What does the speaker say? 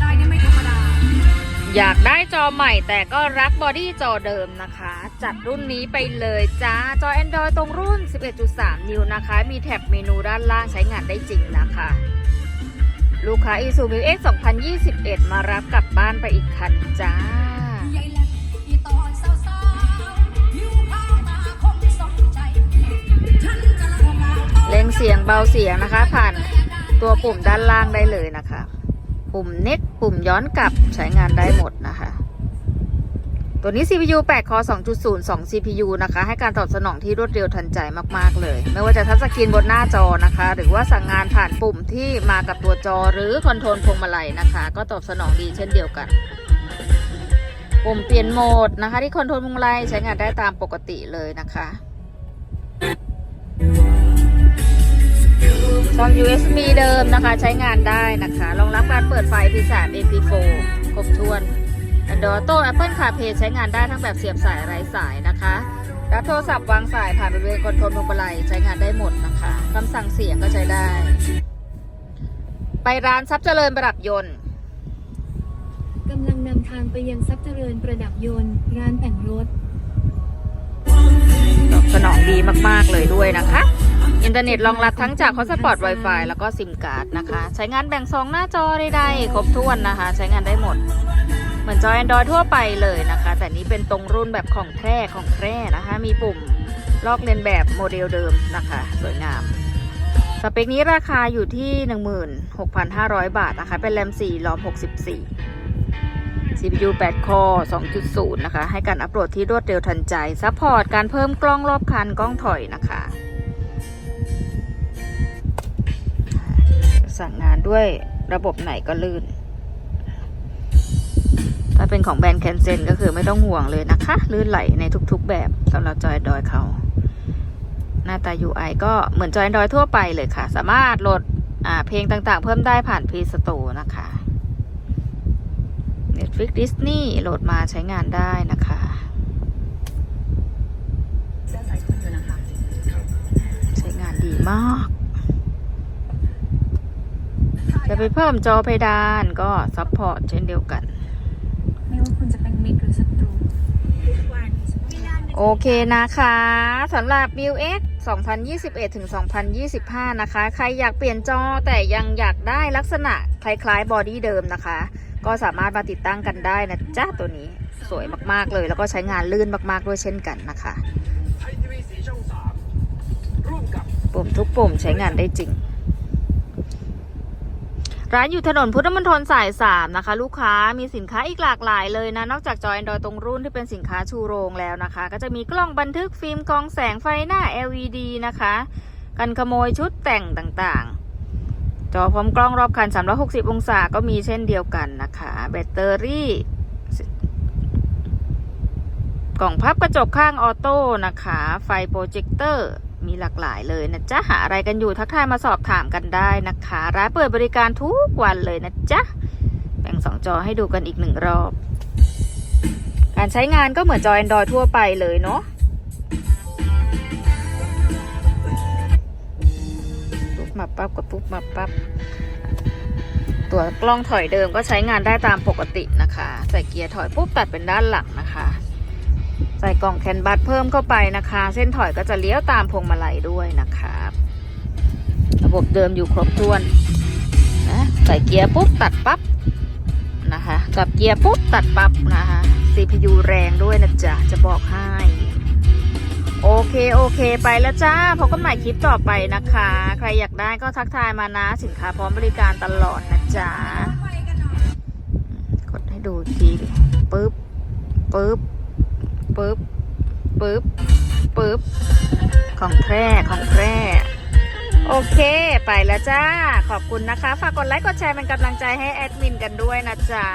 ได้นี่ไม่ธรรมดา อยากได้จอใหม่แต่ก็รักบอดี้จอเดิมนะคะ จัดรุ่นนี้ไปเลยจ้า จอ Android ตรงรุ่น 11.3 นิ้วนะคะ มีแท็บเมนูด้านล่างใช้งานได้จริงนะคะ ลูกค้า i s u m i X 2021 มารับกลับบ้านไปอีกคันจ้าใหญ่แหลมอีตอนสาวๆผิวขาวตาคมสนใจฉันจะละงาเร่งเสียงเบาเสียงนะคะ ผ่านตัวปุ่มด้านล่างได้เลยนะคะ ปุ่มเน็ตปุ่มย้อนกลับใช้งานได้หมดนะคะ ตัวนี้ CPU 8 Core 2.0 2 CPU นะคะ ให้การตอบสนองที่รวดเร็วทันใจมาก ๆ เลย ไม่ว่าจะทัชสกรีนบนหน้าจอนะคะ หรือว่าสั่งงานผ่านปุ่มที่มากับตัวจอหรือคอนโทรลพวงมาลัยนะคะ ก็ตอบสนองดีเช่นเดียวกันปุ่มเปลี่ยนโหมดนะคะ ที่คอนโทรลพวงมาลัยใช้งานได้ตามปกติเลยนะคะ ช่อง USB เดิมนะคะ ใช้งานได้นะคะ รองรับการเปิดไฟ P3 MP4 ครบถ้วน Android Auto Apple CarPlay ใช้งานได้ทั้งแบบเสียบสายไร้สายนะคะ รับโทรศัพท์วางสายผ่านบริเวณคอนโทรลพวงมาลัยใช้งานได้หมดนะคะคำสั่งเสียงก็ใช้ได้ ไปร้านทรัพย์เจริญประดับยนต์กำลังนำทางไปยังทรัพย์เจริญประดับยนต์ ร้านแต่งรถตอบสนองดีมาก ๆ เลยด้วยนะคะ อินเทอร์เน็ตรองรับทั้งจาก Hotspot Wi-Fi แล้วก็ซิมการ์ดนะคะ ใช้งานแบ่งซองหน้าจอใดๆครบถ้วนนะคะ ใช้งานได้หมด เหมือนจอ Android ทั่วไปเลยนะคะ แต่นี้เป็นตรงรุ่นแบบของแท้ของแท้นะคะ มีปุ่มลอกเลียนแบบโมเดลเดิมนะคะ สวยงาม สเปคนี้ราคาอยู่ที่ 16,500 บาทนะคะ เป็นแรม4รอม 64 CPU 8 Core 2.0 นะคะ ให้การอัปโหลดที่รวดเร็วทันใจ ซัพพอร์ตการเพิ่มกล้องรอบคัน กล้องถอยนะคะ สั่งงานด้วยระบบไหนก็ลื่น ถ้าเป็นของแบรนด์แคนเซนก็คือไม่ต้องห่วงเลยนะคะ ลื่นไหลในทุกๆแบบสำหรับจอยดอยเขา หน้าตา UI ก็เหมือนจอยดอยทั่วไปเลยค่ะ สามารถโหลดเพลงต่างๆ เพิ่มได้ผ่าน Play Store นะคะ Netflix Disney โหลดมาใช้งานได้นะคะใช้งานดีมาก จะไปเพิ่มจอเพดานก็ซัพพอร์ตเช่นเดียวกัน ไม่ว่าคุณจะเป็นมิตรหรือศัตรูโอเคนะคะสำหรับ m i u X 2021 ถึง 2025 นะคะ ใครอยากเปลี่ยนจอแต่ยังอยากได้ลักษณะคล้ายๆบอดี้เดิมนะคะ ก็สามารถมาติดตั้งกันได้นะจ๊ะตัวนี้สวยมากๆเลย แล้วก็ใช้งานลื่นมากๆด้วยเช่นกันนะคะไทยทีวีสีช่องสามร่วมกับปุ่มทุกปุ่มใช้งานได้จริง ร้านอยู่ถนนพุทธมณฑลสาย 3 นะคะ ลูกค้ามีสินค้าอีกหลากหลายเลยนะ นอกจากจอ Android ตรงรุ่นที่เป็นสินค้าชูโรงแล้วนะคะ ก็จะมีกล้องบันทึกฟิล์มกองแสงไฟหน้า LED นะคะ กันขโมยชุดแต่งต่างๆ จอพร้อมกล้องรอบคัน 360 องศาก็มีเช่นเดียวกันนะคะ แบตเตอรี่ กล่องพับกระจกข้างออโต้นะคะ ไฟโปรเจคเตอร์ มีหลากหลายเลยนะจ๊ะหาอะไรกันอยู่ทักทายมาสอบถามกันได้นะคะ ร้านเปิดบริการทุกวันเลยนะจ๊ะแบ่งสองจอให้ดูกันอีกหนึ่งรอบ การใช้งานก็เหมือนจอ Android ทั่วไปเลยเนาะปุ๊บมาปั๊บกับปุ๊บมาปั๊บตัวกล้องถอยเดิมก็ใช้งานได้ตามปกตินะคะ ใส่เกียร์ถอยปุ๊บตัดเป็นด้านหลังนะคะ ใส่กล่องแคนบัสเพิ่มเข้าไปนะคะ เส้นถอยก็จะเลี้ยวตามพวงมาลัยด้วยนะคะระบบเดิมอยู่ครบถ้วนนะใส่เกียร์ปุ๊บตัดปั๊บนะคะกลับเกียร์ปุ๊บตัดปั๊บนะคะ CPU แรงด้วยนะจ๊ะจะบอกให้โอเคโอเค ไปแล้วจ้าพบกันใหม่คลิปต่อไปนะคะ ใครอยากได้ก็ทักทายมานะ สินค้าพร้อมบริการตลอดนะจ๊ะกดให้ดูทีปึ๊บปึ๊บ ปึ๊บปึ๊บปึ๊บของแท้ของแท้โอเค ไปแล้วจ้า ขอบคุณนะคะ ฝากกดไลค์ กดแชร์เป็นกำลังใจให้แอดมินกันด้วยนะจ๊ะ